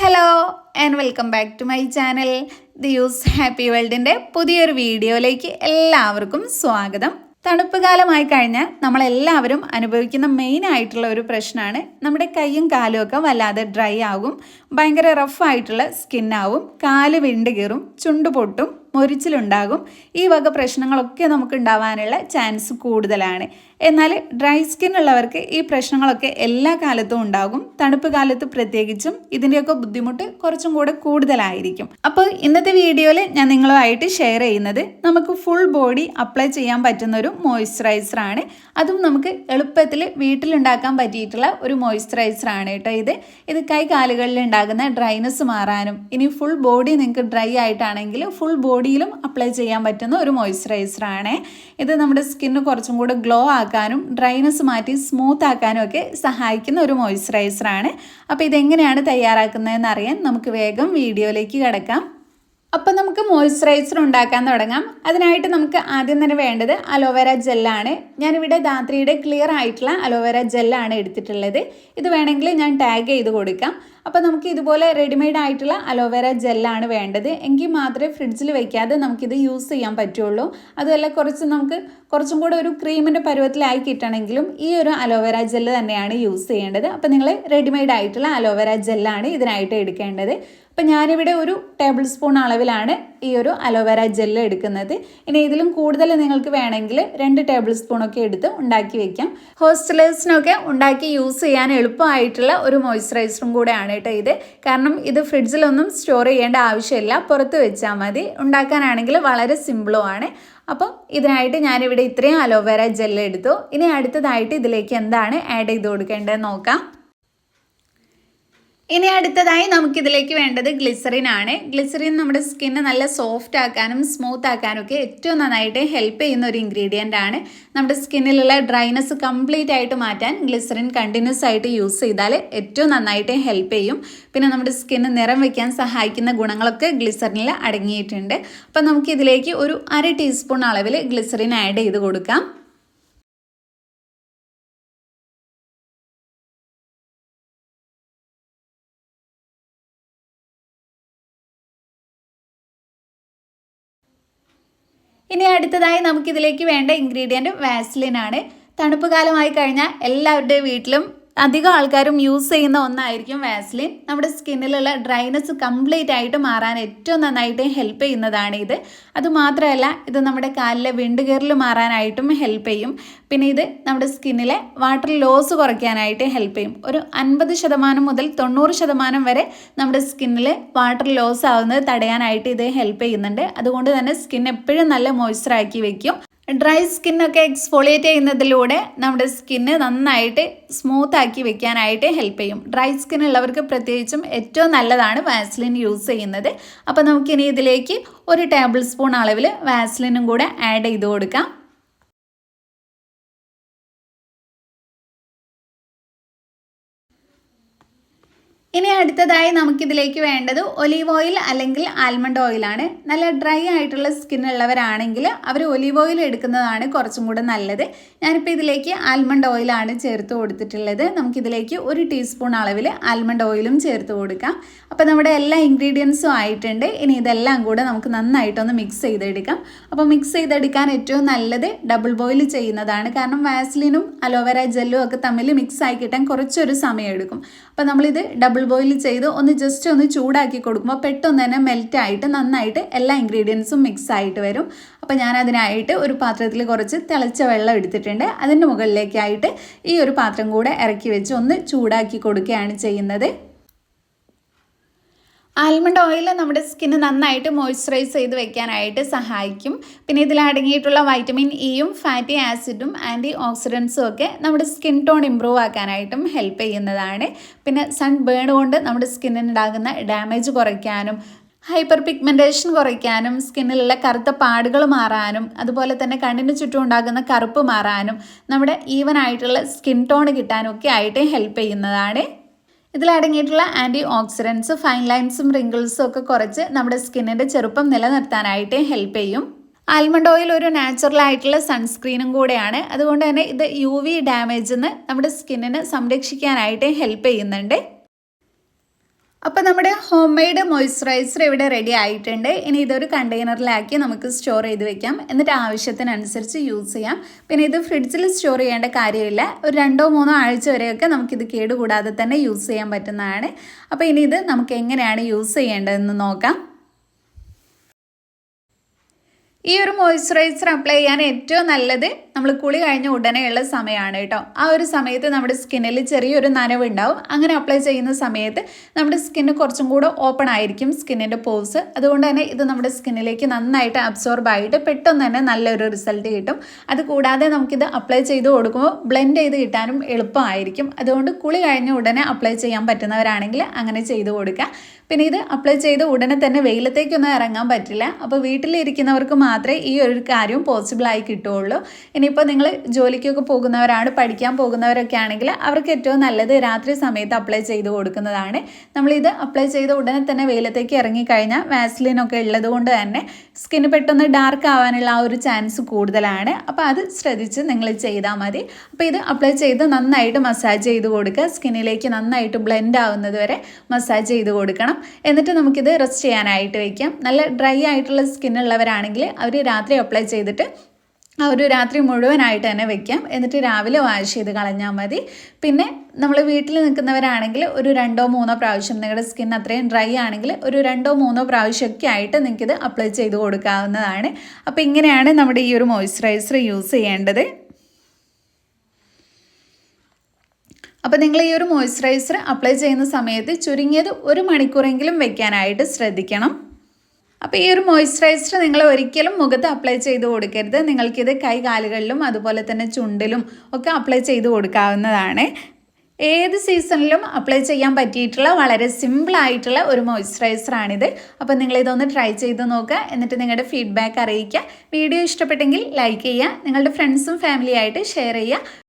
Hello and welcome back to my channel the use happy വേൾഡിന്റെ പുതിയൊരു വീഡിയോയിലേക്ക് എല്ലാവർക്കും സ്വാഗതം. തണുപ്പ് കാലമായി കഴിഞ്ഞാൽ നമ്മളെല്ലാവരും അനുഭവിക്കുന്ന മെയിൻ ആയിട്ടുള്ള ഒരു പ്രശ്നമാണ്. നമ്മുടെ കൈയും കാലും ഒക്കെ വല്ലാതെ ഡ്രൈ ആകും. ഭയങ്കര റഫായിട്ടുള്ള സ്കിന്നാവും കാൽ വിണ്ട് കീറും. ചുണ്ട് പൊട്ടും. മൊരിച്ചിലുണ്ടാകും. ഈ വക പ്രശ്നങ്ങളൊക്കെ നമുക്ക് ഉണ്ടാവാനുള്ള ചാൻസ് കൂടുതലാണ്. എന്നാൽ ഡ്രൈ സ്കിൻ ഉള്ളവർക്ക് ഈ പ്രശ്നങ്ങളൊക്കെ എല്ലാ കാലത്തും ഉണ്ടാകും. തണുപ്പ് കാലത്ത് പ്രത്യേകിച്ചും ഇതിന്റെയൊക്കെ ബുദ്ധിമുട്ട് കുറച്ചും കൂടെ കൂടുതലായിരിക്കും. അപ്പോൾ ഇന്നത്തെ വീഡിയോയിൽ ഞാൻ നിങ്ങളുമായിട്ട് ഷെയർ ചെയ്യുന്നത് നമുക്ക് ഫുൾ ബോഡി അപ്ലൈ ചെയ്യാൻ പറ്റുന്ന ഒരു മോയ്സ്ചറൈസർ ആണ്. അതും നമുക്ക് എളുപ്പത്തിൽ വീട്ടിലുണ്ടാക്കാൻ പറ്റിയിട്ടുള്ള ഒരു മോയ്സ്ചറൈസർ ആണ് കേട്ടോ ഇത്. ഇത് കൈ കാലുകളിൽ ഉണ്ടാകുന്ന ഡ്രൈനെസ് മാറാനും ഇനി ഫുൾ ബോഡി നിങ്ങൾക്ക് ഡ്രൈ ആയിട്ടാണെങ്കിൽ ഫുൾ ബോഡിയിലും അപ്ലൈ ചെയ്യാൻ പറ്റുന്ന ഒരു മോയ്സ്ചറൈസർ ആണ്. ഇത് നമ്മുടെ സ്കിന്ന് കുറച്ചും കൂടെ ഗ്ലോ ആക്കാനും ഡ്രൈനെസ് മാറ്റി സ്മൂത്ത് ആക്കാനും ഒക്കെ സഹായിക്കുന്ന ഒരു മോയ്സ്ചറൈസർ ആണ്. അപ്പോൾ ഇതെങ്ങനെയാണ് തയ്യാറാക്കുന്നതെന്ന് അറിയാൻ നമുക്ക് വേഗം വീഡിയോയിലേക്ക് കിടക്കാം. അപ്പം നമുക്ക് മോയ്സ്ചറൈസർ ഉണ്ടാക്കാൻ തുടങ്ങാം. അതിനായിട്ട് നമുക്ക് ആദ്യം തന്നെ വേണ്ടത് അലോവേര ജെല്ലാണ് ഞാനിവിടെ ധാത്രിയുടെ ക്ലിയർ ആയിട്ടുള്ള അലോവേര ജെല്ലാണ് എടുത്തിട്ടുള്ളത്. ഇത് വേണമെങ്കിൽ ഞാൻ ടാഗ് ചെയ്ത് കൊടുക്കാം. അപ്പോൾ നമുക്ക് ഇതുപോലെ റെഡിമെയ്ഡ് ആയിട്ടുള്ള അലോവേര ജെല്ലാണ് വേണ്ടത്. എങ്കിൽ മാത്രമേ ഫ്രിഡ്ജിൽ വയ്ക്കാതെ നമുക്കിത് യൂസ് ചെയ്യാൻ പറ്റുള്ളൂ. അതുമല്ല കുറച്ച് നമുക്ക് കുറച്ചും കൂടെ ഒരു ക്രീമിന്റെ പരുവത്തിലായി കിട്ടണമെങ്കിലും ഈ ഒരു അലോവേര ജെല്ല് തന്നെയാണ് യൂസ് ചെയ്യേണ്ടത്. അപ്പോൾ നിങ്ങൾ റെഡിമെയ്ഡ് ആയിട്ടുള്ള അലോവേര ജെല്ലാണ് ഇതിനായിട്ട് എടുക്കേണ്ടത്. അപ്പം ഞാനിവിടെ ഒരു ടേബിൾ സ്പൂൺ അളവിലാണ് ഈ ഒരു അലോവേര ജെല്ല് എടുക്കുന്നത്. ഇനി ഇതിലും കൂടുതൽ നിങ്ങൾക്ക് വേണമെങ്കിൽ രണ്ട് ടേബിൾ സ്പൂണൊക്കെ എടുത്ത് ഉണ്ടാക്കി വെക്കാം. ഹോസ്റ്റലേഴ്സിനൊക്കെ ഉണ്ടാക്കി യൂസ് ചെയ്യാൻ എളുപ്പമായിട്ടുള്ള ഒരു മോയ്സ്ചറൈസറും കൂടെയാണ് കേട്ടോ ഇത്. കാരണം ഇത് ഫ്രിഡ്ജിലൊന്നും സ്റ്റോർ ചെയ്യേണ്ട ആവശ്യമില്ല. പുറത്ത് വെച്ചാൽ മതി. ഉണ്ടാക്കാനാണെങ്കിൽ വളരെ സിമ്പിളും ആണ്. അപ്പം ഇതിനായിട്ട് ഞാനിവിടെ ഇത്രയും അലോവേര ജെല്ല് എടുത്തു. ഇനി അടുത്തതായിട്ട് ഇതിലേക്ക് എന്താണ് ആഡ് ചെയ്ത് കൊടുക്കേണ്ടതെന്ന് നോക്കാം. ഇനി അടുത്തതായി നമുക്കിതിലേക്ക് വേണ്ടത് ഗ്ലിസറിൻ ആണ്. ഗ്ലിസറിൻ നമ്മുടെ സ്കിന്ന് നല്ല സോഫ്റ്റ് ആക്കാനും സ്മൂത്ത് ആക്കാനും ഒക്കെ ഏറ്റവും നന്നായിട്ട് ഹെൽപ്പ് ചെയ്യുന്ന ഒരു ഇൻഗ്രീഡിയന്റ് ആണ്. നമ്മുടെ സ്കിന്നിലുള്ള ഡ്രൈനെസ് കംപ്ലീറ്റ് ആയിട്ട് മാറ്റാൻ ഗ്ലിസറിൻ കണ്ടിന്യൂസ് ആയിട്ട് യൂസ് ചെയ്താൽ ഏറ്റവും നന്നായിട്ട് ഹെൽപ്പ് ചെയ്യും. പിന്നെ നമ്മുടെ സ്കിന്ന് നിറം വയ്ക്കാൻ സഹായിക്കുന്ന ഗുണങ്ങളൊക്കെ ഗ്ലിസറിനിൽ അടങ്ങിയിട്ടുണ്ട്. അപ്പം നമുക്കിതിലേക്ക് ഒരു അര ടീസ്പൂൺ അളവിൽ ഗ്ലിസറിൻ ആഡ് ചെയ്ത് കൊടുക്കാം. ഇനി അടുത്തതായി നമുക്കിതിലേക്ക് വേണ്ട ഇൻഗ്രീഡിയന്റ് വാസ്ലിൻ ആണ്. തണുപ്പ് കാലമായി കഴിഞ്ഞാൽ എല്ലാവരുടെയും വീട്ടിലും അധികം ആൾക്കാരും യൂസ് ചെയ്യുന്ന ഒന്നായിരിക്കും വാസ്ലിൻ നമ്മുടെ സ്കിന്നിലുള്ള ഡ്രൈനെസ് കംപ്ലീറ്റ് ആയിട്ട് മാറാൻ ഏറ്റവും നന്നായിട്ട് ഹെൽപ്പ് ചെയ്യുന്നതാണ് ഇത് അതുമാത്രമല്ല ഇത് നമ്മുടെ കാലിലെ വിണ്ടുകീറൽ മാറാനായിട്ടും ഹെൽപ്പ് ചെയ്യും. പിന്നെ ഇത് നമ്മുടെ സ്കിന്നിലെ വാട്ടർ ലോസ് കുറയ്ക്കാനായിട്ട് ഹെൽപ്പ് ചെയ്യും. ഒരു അൻപത് ശതമാനം മുതൽ തൊണ്ണൂറ് ശതമാനം വരെ നമ്മുടെ സ്കിന്നിൽ വാട്ടർ ലോസ് ആവുന്നത് തടയാനായിട്ട് ഇത് ഹെൽപ്പ് ചെയ്യുന്നുണ്ട്. അതുകൊണ്ട് തന്നെ സ്കിൻ എപ്പോഴും നല്ല മോയ്സ്ചറാക്കി വെക്കും. ഡ്രൈ സ്കിന്നൊക്കെ എക്സ്ഫോളിയേറ്റ് ചെയ്യുന്നതിലൂടെ നമ്മുടെ സ്കിന്ന് നന്നായിട്ട് സ്മൂത്ത് ആക്കി വെക്കാനായിട്ട് ഹെൽപ്പ് ചെയ്യും. ഡ്രൈ സ്കിൻ ഉള്ളവർക്ക് പ്രത്യേകിച്ചും ഏറ്റവും നല്ലതാണ് വാസ്ലിൻ യൂസ് ചെയ്യുന്നത്. അപ്പോൾ നമുക്കിനി ഇതിലേക്ക് ഒരു ടേബിൾ സ്പൂൺ അളവിൽ വാസ്ലിനും കൂടെ ആഡ് ചെയ്ത് കൊടുക്കാം. ഇനി അടുത്തതായി നമുക്കിതിലേക്ക് വേണ്ടത് ഒലീവ് ഓയിൽ അല്ലെങ്കിൽ ആൽമണ്ട് ഓയിലാണ്. നല്ല ഡ്രൈ ആയിട്ടുള്ള സ്കിൻ ഉള്ളവരാണെങ്കിൽ അവർ ഒലീവ് ഓയിൽ എടുക്കുന്നതാണ് കുറച്ചും കൂടെ നല്ലത്. ഞാനിപ്പോൾ ഇതിലേക്ക് ആൽമണ്ട് ഓയിലാണ് ചേർത്ത് കൊടുത്തിട്ടുള്ളത്. നമുക്കിതിലേക്ക് ഒരു ടീസ്പൂൺ അളവിൽ ആൽമണ്ട് ഓയിലും ചേർത്ത് കൊടുക്കാം. അപ്പോൾ നമ്മുടെ എല്ലാ ഇൻഗ്രീഡിയൻസും ആയിട്ടുണ്ട്. ഇനി ഇതെല്ലാം കൂടെ നമുക്ക് നന്നായിട്ടൊന്ന് മിക്സ് ചെയ്തെടുക്കാം. അപ്പോൾ മിക്സ് ചെയ്തെടുക്കാൻ ഏറ്റവും നല്ലത് ഡബിൾ ബോയിൽ ചെയ്യുന്നതാണ്. കാരണം വാസ്ലിനും അലോവേര ജെല്ലും ഒക്കെ തമ്മിൽ മിക്സ് ആയി കിട്ടാൻ കുറച്ചൊരു സമയം എടുക്കും അപ്പോൾ നമ്മളിത് ഡബിൾ ബോയിൽ ചെയ്ത് ഒന്ന് ജസ്റ്റ് ഒന്ന് ചൂടാക്കി കൊടുക്കുമ്പോൾ പെട്ടെന്ന് തന്നെ മെൽറ്റ് ആയിട്ട് നന്നായിട്ട് എല്ലാ ഇൻഗ്രീഡിയൻസും മിക്സ് ആയിട്ട് വരും. അപ്പോൾ ഞാൻ അതിനായിട്ട് ഒരു പാത്രത്തിൽ കുറച്ച് തിളച്ച വെള്ളം എടുത്തിട്ടുണ്ട്. അതിന്റെ മുകളിലേക്കായിട്ട് ഈ ഒരു പാത്രം കൂടെ ഇറക്കി വെച്ച് ഒന്ന് ചൂടാക്കി കൊടുക്കുകയാണ് ചെയ്യുന്നത്. ആൽമണ്ട് ഓയിൽ നമ്മുടെ സ്കിന്ന് നന്നായിട്ട് മോയ്സ്ചറൈസ് ചെയ്ത് വെക്കാനായിട്ട് സഹായിക്കും. പിന്നെ ഇതിൽ അടങ്ങിയിട്ടുള്ള വൈറ്റമിൻ ഇയും ഫാറ്റി ആസിഡും ആന്റി ഓക്സിഡൻസും ഒക്കെ നമ്മുടെ സ്കിൻ ടോൺ ഇമ്പ്രൂവ് ആക്കാനായിട്ടും ഹെൽപ്പ് ചെയ്യുന്നതാണ്. പിന്നെ സൺ ബേൺ കൊണ്ട് നമ്മുടെ സ്കിന്നിനുണ്ടാകുന്ന ഡാമേജ് കുറയ്ക്കാനും ഹൈപ്പർ പിഗ്മെന്റേഷൻ കുറയ്ക്കാനും സ്കിന്നിലുള്ള കറുത്ത പാടുകൾ മാറാനും അതുപോലെ തന്നെ കണ്ണിന് ചുറ്റും ഉണ്ടാകുന്ന കറുപ്പ് മാറാനും നമ്മുടെ ഈവൻ ആയിട്ടുള്ള സ്കിൻ ടോൺ കിട്ടാനും ഒക്കെ ആയിട്ട് ഹെൽപ്പ് ചെയ്യുന്നതാണ്. ഇതിലടങ്ങിയിട്ടുള്ള ആന്റി ഓക്സിഡൻസ് ഫൈൻ ലൈൻസും റിങ്കിൾസും ഒക്കെ കുറച്ച് നമ്മുടെ സ്കിന്നിന്റെ ചെറുപ്പം നിലനിർത്താനായിട്ട് ഹെൽപ്പ് ചെയ്യും. ആൽമണ്ട് ഓയിൽ ഒരു നാച്ചുറൽ ആയിട്ടുള്ള സൺസ്ക്രീനും കൂടെയാണ്. അതുകൊണ്ട് തന്നെ ഇത് യു വി ഡാമേജിൽ നിന്ന് നമ്മുടെ സ്കിന്നിനെ സംരക്ഷിക്കാനായിട്ട് ഹെൽപ്പ് ചെയ്യുന്നുണ്ട്. അപ്പോൾ നമ്മുടെ ഹോം മെയ്ഡ് മോയ്സ്ചറൈസർ ഇവിടെ റെഡി ആയിട്ടുണ്ട്. ഇനി ഇതൊരു കണ്ടെയ്നറിലാക്കി നമുക്ക് സ്റ്റോർ ചെയ്ത് വെക്കാം. എന്നിട്ട് ആവശ്യത്തിനനുസരിച്ച് യൂസ് ചെയ്യാം. പിന്നെ ഇത് ഫ്രിഡ്ജിൽ സ്റ്റോർ ചെയ്യേണ്ട കാര്യമില്ല. ഒരു രണ്ടോ മൂന്നോ ആഴ്ച വരെയൊക്കെ നമുക്കിത് കേടുകൂടാതെ തന്നെ യൂസ് ചെയ്യാൻ പറ്റുന്നതാണ്. അപ്പോൾ ഇനി ഇത് നമുക്ക് എങ്ങനെയാണ് യൂസ് ചെയ്യേണ്ടതെന്ന് നോക്കാം. ഈ ഒരു മോയ്സ്ചറൈസർ അപ്ലൈ ചെയ്യാൻ ഏറ്റവും നല്ലത് നമ്മൾ കുളി കഴിഞ്ഞ ഉടനെയുള്ള സമയമാണ് കേട്ടോ. ആ ഒരു സമയത്ത് നമ്മുടെ സ്കിന്നിൽ ചെറിയൊരു നനവ് ഉണ്ടാവും അങ്ങനെ അപ്ലൈ ചെയ്യുന്ന സമയത്ത് നമ്മുടെ സ്കിന്ന് കുറച്ചും കൂടെ ഓപ്പൺ ആയിരിക്കും സ്കിന്നിന്റെ പോസ് അതുകൊണ്ട് തന്നെ ഇത് നമ്മുടെ സ്കിന്നിലേക്ക് നന്നായിട്ട് അബ്സോർബ് ആയിട്ട് പെട്ടെന്ന് തന്നെ നല്ലൊരു റിസൾട്ട് കിട്ടും. അതുകൂടാതെ നമുക്കിത് അപ്ലൈ ചെയ്ത് കൊടുക്കുമ്പോൾ ബ്ലെൻഡ് ചെയ്ത് കിട്ടാനും എളുപ്പമായിരിക്കും. അതുകൊണ്ട് കുളി കഴിഞ്ഞ ഉടനെ അപ്ലൈ ചെയ്യാൻ പറ്റുന്നവരാണെങ്കിൽ അങ്ങനെ ചെയ്ത് കൊടുക്കുക. പിന്നെ ഇത് അപ്ലൈ ചെയ്ത് ഉടനെ തന്നെ വെയിലത്തേക്കൊന്നും ഇറങ്ങാൻ പറ്റില്ല. അപ്പോൾ വീട്ടിലിരിക്കുന്നവർക്ക് മാത്രമേ ഈ ഒരു കാര്യം പോസിബിളായി കിട്ടുകയുള്ളൂ. ഇനിയിപ്പോൾ നിങ്ങൾ ജോലിക്കൊക്കെ പോകുന്നവരാണ് പഠിക്കാൻ പോകുന്നവരൊക്കെ ആണെങ്കിൽ അവർക്ക് ഏറ്റവും നല്ലത് രാത്രി സമയത്ത് അപ്ലൈ ചെയ്ത് കൊടുക്കുന്നതാണ്. നമ്മളിത് അപ്ലൈ ചെയ്ത് ഉടനെ തന്നെ വെയിലത്തേക്ക് ഇറങ്ങിക്കഴിഞ്ഞാൽ വാസ്ലിനൊക്കെ ഉള്ളത് കൊണ്ട് തന്നെ സ്കിന്ന് പെട്ടെന്ന് ഡാർക്ക് ആവാനുള്ള ആ ഒരു ചാൻസ് കൂടുതലാണ്. അപ്പോൾ അത് ശ്രദ്ധിച്ച് നിങ്ങൾ ചെയ്താൽ മതി. അപ്പോൾ ഇത് അപ്ലൈ ചെയ്ത് നന്നായിട്ട് മസാജ് ചെയ്ത് കൊടുക്കുക. സ്കിന്നിലേക്ക് നന്നായിട്ട് ബ്ലെൻഡ് ആവുന്നത് വരെ മസാജ് ചെയ്ത് കൊടുക്കണം. എന്നിട്ട് നമുക്കിത് റെസ്റ്റ് ചെയ്യാനായിട്ട് വയ്ക്കാം നല്ല ഡ്രൈ ആയിട്ടുള്ള സ്കിന്നുള്ളവരാണെങ്കിൽ അവർ രാത്രി അപ്ലൈ ചെയ്തിട്ട് ആ ഒരു രാത്രി മുഴുവനായിട്ട് തന്നെ വെക്കാം. എന്നിട്ട് രാവിലെ വാഷ് ചെയ്ത് കളഞ്ഞാൽ മതി. പിന്നെ നമ്മൾ വീട്ടിൽ നിൽക്കുന്നവരാണെങ്കിൽ ഒരു രണ്ടോ മൂന്നോ പ്രാവശ്യം നിങ്ങളുടെ സ്കിൻ അത്രയും ഡ്രൈ ആണെങ്കിൽ ഒരു രണ്ടോ മൂന്നോ പ്രാവശ്യമൊക്കെ ആയിട്ട് നിങ്ങൾക്കിത് അപ്ലൈ ചെയ്ത് കൊടുക്കാവുന്നതാണ്. അപ്പോൾ ഇങ്ങനെയാണ് നമ്മുടെ ഈ ഒരു മോയ്സ്ചറൈസർ യൂസ് ചെയ്യേണ്ടത്. അപ്പോൾ നിങ്ങൾ ഈ ഒരു മോയ്സ്ചറൈസർ അപ്ലൈ ചെയ്യുന്ന സമയത്ത് ചുരുങ്ങിയത് ഒരു മണിക്കൂറെങ്കിലും വെക്കാനായിട്ട് ശ്രദ്ധിക്കണം. അപ്പോൾ ഈ ഒരു മോയ്സ്ചറൈസർ നിങ്ങൾ ഒരിക്കലും മുഖത്ത് അപ്ലൈ ചെയ്ത് കൊടുക്കരുത്. നിങ്ങൾക്കിത് കൈ കാലുകളിലും അതുപോലെ തന്നെ ചുണ്ടിലും ഒക്കെ അപ്ലൈ ചെയ്ത് കൊടുക്കാവുന്നതാണ്. ഏത് സീസണിലും അപ്ലൈ ചെയ്യാൻ പറ്റിയിട്ടുള്ള വളരെ സിമ്പിളായിട്ടുള്ള ഒരു മോയ്സ്ചറൈസറാണിത് അപ്പോൾ നിങ്ങളിതൊന്ന് ട്രൈ ചെയ്ത് നോക്കുക. എന്നിട്ട് നിങ്ങളുടെ ഫീഡ്ബാക്ക് അറിയിക്കുക. വീഡിയോ ഇഷ്ടപ്പെട്ടെങ്കിൽ ലൈക്ക് ചെയ്യുക. നിങ്ങളുടെ ഫ്രണ്ട്സും ഫാമിലിയായിട്ട് ഷെയർ ചെയ്യുക.